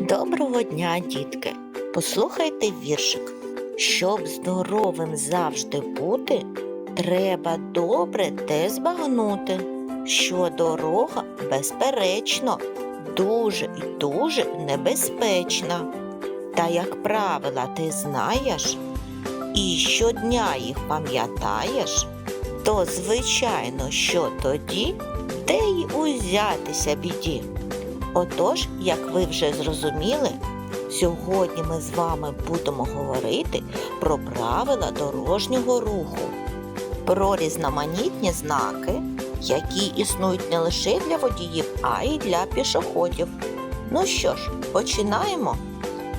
Доброго дня, дітки! Послухайте віршик. Щоб здоровим завжди бути, треба добре те збагнути, що дорога, безперечно, дуже і дуже небезпечна. Та як правила ти знаєш і щодня їх пам'ятаєш, то звичайно, що тоді де й узятися біді. Отож, як ви вже зрозуміли, сьогодні ми з вами будемо говорити про правила дорожнього руху, про різноманітні знаки, які існують не лише для водіїв, а й для пішоходів. Ну що ж, починаємо.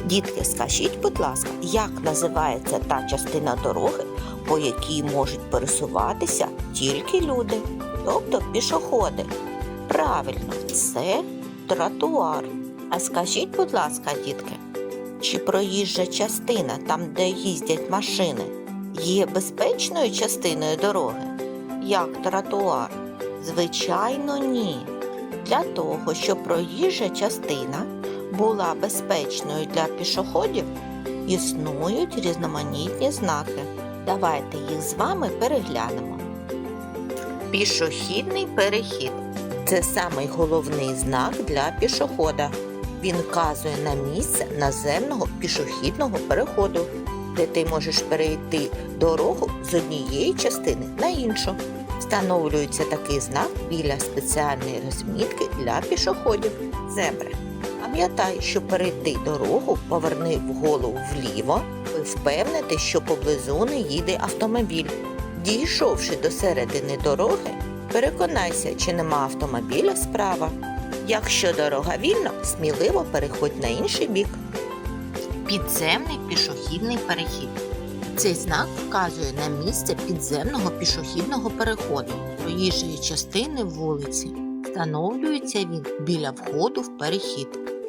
Дітки, скажіть, будь ласка, як називається та частина дороги, по якій можуть пересуватися тільки люди, тобто пішоходи? Правильно, це тротуар. А скажіть, будь ласка, дітки, чи проїжджа частина, там, де їздять машини, є безпечною частиною дороги? Як тротуар? Звичайно, ні. Для того, щоб проїжджа частина була безпечною для пішоходів, існують різноманітні знаки. Давайте їх з вами переглянемо. Пішохідний перехід це самий головний знак для пішохода. Він вказує на місце наземного пішохідного переходу, де ти можеш перейти дорогу з однієї частини на іншу. Встановлюється такий знак біля спеціальної розмітки для пішоходів зебри. Пам'ятай, що перейти дорогу, поверни голову вліво, ви впевнити, що поблизу не їде автомобіль. Дійшовши до середини дороги, переконайся, чи нема автомобіля справа. Якщо дорога вільна, сміливо переходь на інший бік. Підземний пішохідний перехід. Цей знак вказує на місце підземного пішохідного переходу проїжджої частини вулиці. Встановлюється він біля входу в перехід,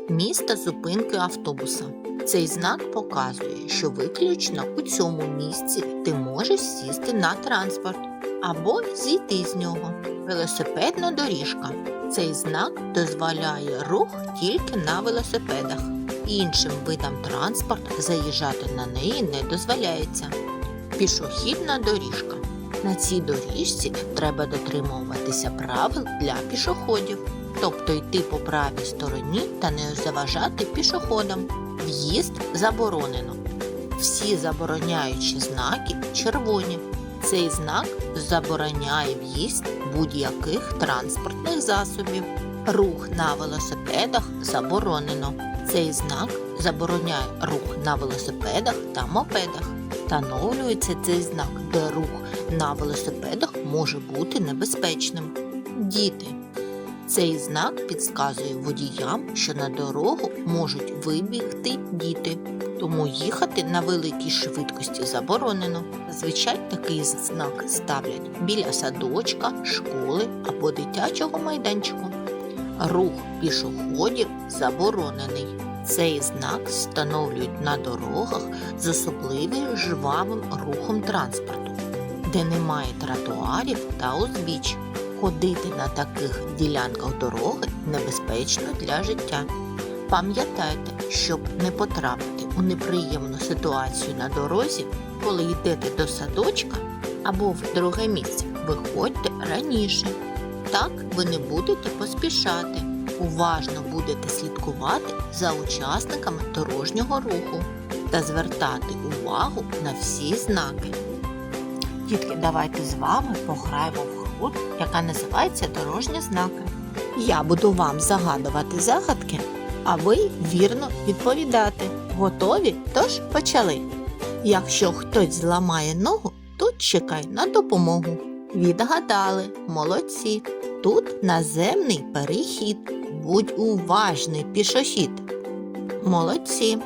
міста зупинки автобуса. Цей знак показує, що виключно у цьому місці ти можеш сісти на транспорт або зійти з нього. Велосипедна доріжка. Цей знак дозволяє рух тільки на велосипедах. Іншим видам транспорту заїжджати на неї не дозволяється. Пішохідна доріжка. На цій доріжці треба дотримуватися правил для пішоходів, тобто йти по правій стороні та не заважати пішоходам. В'їзд заборонено. Всі забороняючі знаки червоні. Цей знак забороняє в'їзд будь-яких транспортних засобів. Рух на велосипедах заборонено. Цей знак забороняє рух на велосипедах та мопедах. Встановлюється цей знак, де рух на велосипедах може бути небезпечним. Діти. Цей знак підказує водіям, що на дорогу можуть вибігти діти, тому їхати на великій швидкості заборонено. Зазвичай такий знак ставлять біля садочка, школи або дитячого майданчику. Рух пішоходів заборонений. Цей знак встановлюють на дорогах з особливим жвавим рухом транспорту, де немає тротуарів та узбіч. Ходити на таких ділянках дороги небезпечно для життя. Пам'ятайте, щоб не потрапити у неприємну ситуацію на дорозі, коли йдете до садочка або в друге місце, виходьте раніше. Так ви не будете поспішати. Уважно будете слідкувати за учасниками дорожнього руху та звертати увагу на всі знаки. Дітки, давайте з вами пограємо в гру, яка називається Дорожні знаки. Я буду вам загадувати загадки, а ви вірно відповідати. Готові? Тож почали. Якщо хтось зламає ногу, тут чекай на допомогу. Відгадали, молодці. Тут наземний перехід. Будь уважний пішохід. Молодці.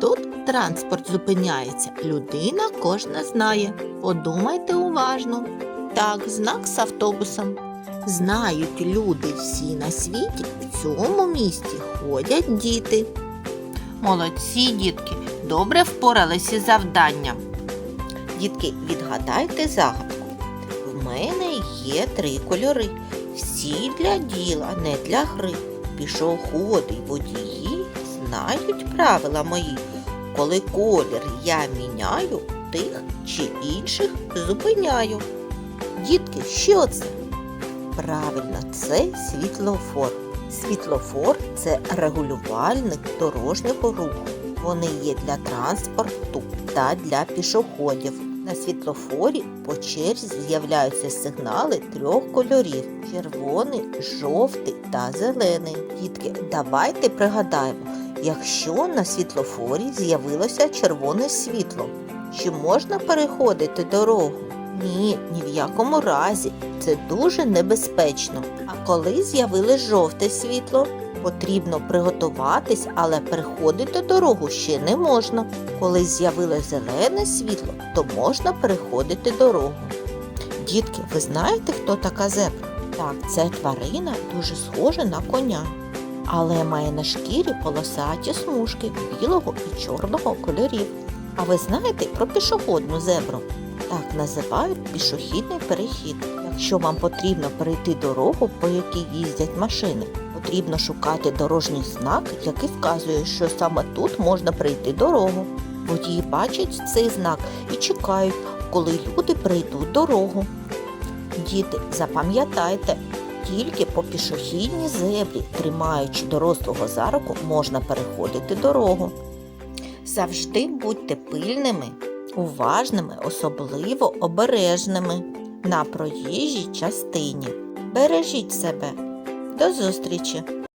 Тут транспорт зупиняється. Людина кожна знає. Подумайте уважно. Так, знак з автобусом. Знають люди всі на світі, в цьому місті ходять діти. Молодці, дітки, добре впоралися з завданням. Дітки, відгадайте загадку. В мене є три кольори. Всі для діла, не для гри. Пішоходи водії знають правила мої. Коли колір я міняю, тих чи інших зупиняю. Дітки, що це? Правильно, це світлофор. Світлофор це регулювальник дорожнього руху. Вони є для транспорту та для пішоходів. На світлофорі по черзі з'являються сигнали трьох кольорів: червоний, жовтий та зелений. Дітки, давайте пригадаємо, якщо на світлофорі з'явилося червоне світло, чи можна переходити дорогу? Ні, ні в якому разі. Це дуже небезпечно. А коли з'явилось жовте світло, потрібно приготуватись, але переходити дорогу ще не можна. Коли з'явилось зелене світло, то можна переходити дорогу. Дітки, ви знаєте, хто така зебра? Так, це тварина дуже схожа на коня, але має на шкірі полосаті смужки білого і чорного кольорів. А ви знаєте про пішохідну зебру? Так називають пішохідний перехід. Якщо вам потрібно перейти дорогу, по якій їздять машини, потрібно шукати дорожній знак, який вказує, що саме тут можна перейти дорогу. Водії бачать цей знак і чекають, коли люди перейдуть дорогу. Діти, запам'ятайте, тільки по пішохідній зебрі, тримаючи дорослого за руку, можна переходити дорогу. Завжди будьте пильними, уважними, особливо обережними на проїжджій частині. Бережіть себе. До зустрічі!